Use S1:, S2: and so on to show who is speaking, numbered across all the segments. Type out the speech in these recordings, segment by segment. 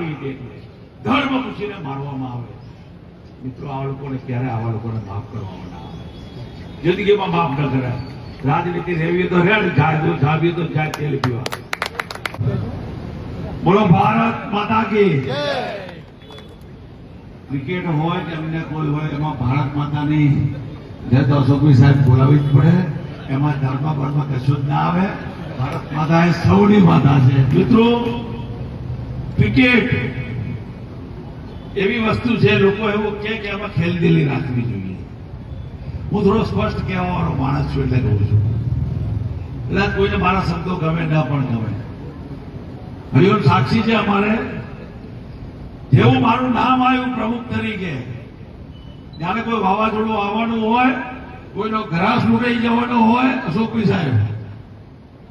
S1: આવી હતી ધર્મ પૂછીને મારવામાં આવે. મિત્રો, આ લોકોને ક્યારે આવા લોકોને માફ કરવામાં ના આવે? જિંદગીમાં માફ ન કરાય. રાજનીતિ રહેવી તો રેડ જાય જાવી તો જાય તેલ પીવા. બોલો, ભારત માતા ક્રિકેટ હોય કે અન્ય કોઈ હોય, એમાં ભારત માતાની જય દર્શકો સાહેબ બોલાવી જ પડે. એમાં ધર્મ ભરમાં કશું જ ના આવે. ભારત માતા એ સૌની માતા છે. મિત્રો ક્રિકેટ એવી વસ્તુ છે, લોકો એવું કે કે આમાં ખેલદિલી રાખવી જોઈએ. હું થોડો સ્પષ્ટ કહેવાનો માણસ છું એટલે કહું છું. એટલે કોઈને મારા શબ્દો ગમે ના પણ ગમે. હરિઓમ સાક્ષી છે અમારે. જેવું મારું નામ આવ્યું પ્રમુખ તરીકે, જ્યારે કોઈ વાવાઝોડું આવવાનું હોય, કોઈનો ઘરાસ લૂંટાઈ જવાનો હોય અશોકભાઈ સાહેબ,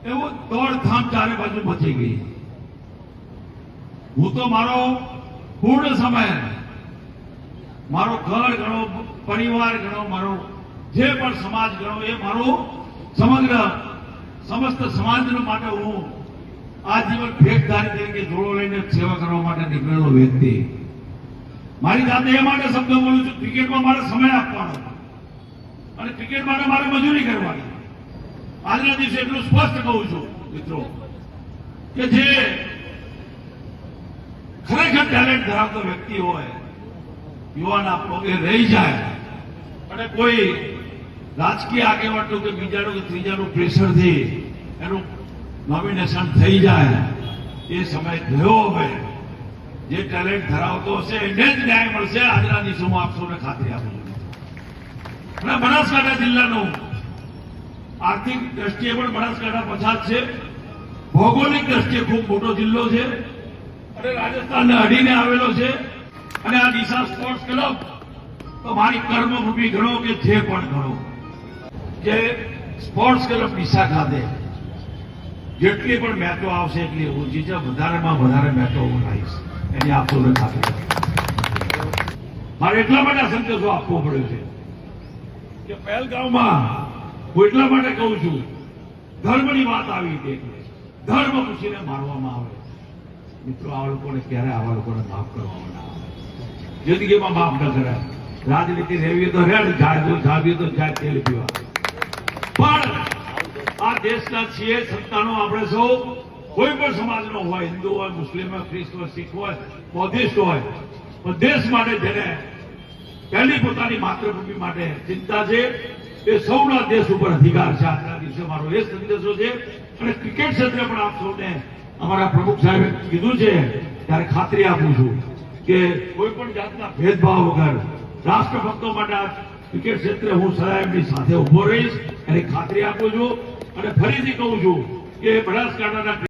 S1: એવું દોડધામ ચારે બાજુ મચી ગઈ. હું તો મારો પૂર્ણ સમય, મારો ઘર ગણો, પરિવાર ગણો, મારો જે પણ સમાજ ગણો, એ મારો સમગ્ર સમસ્ત સમાજનો માટે હું આજીવન ભેટધારી તરીકે જોડો લઈને સેવા કરવા માટે નીકળેલો વ્યક્તિ. મારી જાતે એ માટે શબ્દ બોલું છું, ક્રિકેટમાં મારે સમય આપવાનો. અને ક્રિકેટ માટે મારે મજૂરી કરવાની. આજના દિવસે એટલું સ્પષ્ટ કહું છું, મિત્રો, કે જે ખરેખર ટેલેન્ટ ધરાવતો વ્યક્તિ હોય યુવાન આપણો એ રહી જાય, અને કોઈ રાજકીય આગેવાનનું કે બીજાનું કે ત્રીજાનું પ્રેશરથી એનું નોમિનેશન થઈ જાય, એ સમય થયો હવે. જે ટેલેન્ટ ધરાવતો હશે, એને જ ન્યાય મળશે. આજના દિવસોમાં આપ સૌને ખાતરી આપું અને બનાસકાંઠા જિલ્લાનું આર્થિક દ્રષ્ટિએ પણ બનાસકાંઠા પછાત છે. ભૌગોલિક દ્રષ્ટિએ ખૂબ મોટો જિલ્લો છે. અને રાજસ્થાનને અડીને આવેલો છે અને આ દિશા સ્પોર્ટ્સ ક્લબ તો મારી કર્મભૂમિ ગણો કે જે પણ ગણો, જે સ્પોર્ટ્સ ક્લબ દિશા ખાતે જેટલી પણ મેચો આવશે એટલી ઓછી છે વધારેમાં વધારે મેચો હું લાવીશ. એની આપ સૌને મારે એટલા માટે સંદેશો આપવો પડ્યો છે કે પહેલગામમાં હું એટલા માટે કહું છું, ધર્મની વાત આવી હતી ધર્મ પૂછીને મારવામાં આવે. મિત્રો, આ લોકોને ક્યારે આવા લોકોને માફ કરવામાં ના આવે? જિંદગીમાં માફ ન કરાય. રાજનીતિ રહેવી તો રેડ જાજો જાવી તો જાય તેલ પીવા પણ આ દેશના છીએ સંતાનો આપણે સૌ. કોઈ પણ સમાજનો હોય, હિન્દુ હોય, મુસ્લિમ હોય, ખ્રિસ્ત હોય, શીખ હોય, બૌદ્ધિસ્ટ હોય, પણ દેશ માટે જેને પહેલી પોતાની માતૃભૂમિ માટે ચિંતા છે, એ સૌના દેશ ઉપર અધિકાર છે. આજના દિવસે મારો એ સંદેશો છે. અને ક્રિકેટ ક્ષેત્રે પણ આપ સૌને અમારા પ્રમુખ સાહેબે કીધું છે, ત્યારે ખાતરી આપું છું કે કોઈ પણ જાતના ભેદભાવ વગર રાષ્ટ્રભક્તો માટે ક્રિકેટ ક્ષેત્રે હું સાહેબની સાથે ઊભો રહીશ, એની ખાતરી આપું છું અને ફરીથી કહું છું કે બનાસકાંઠાના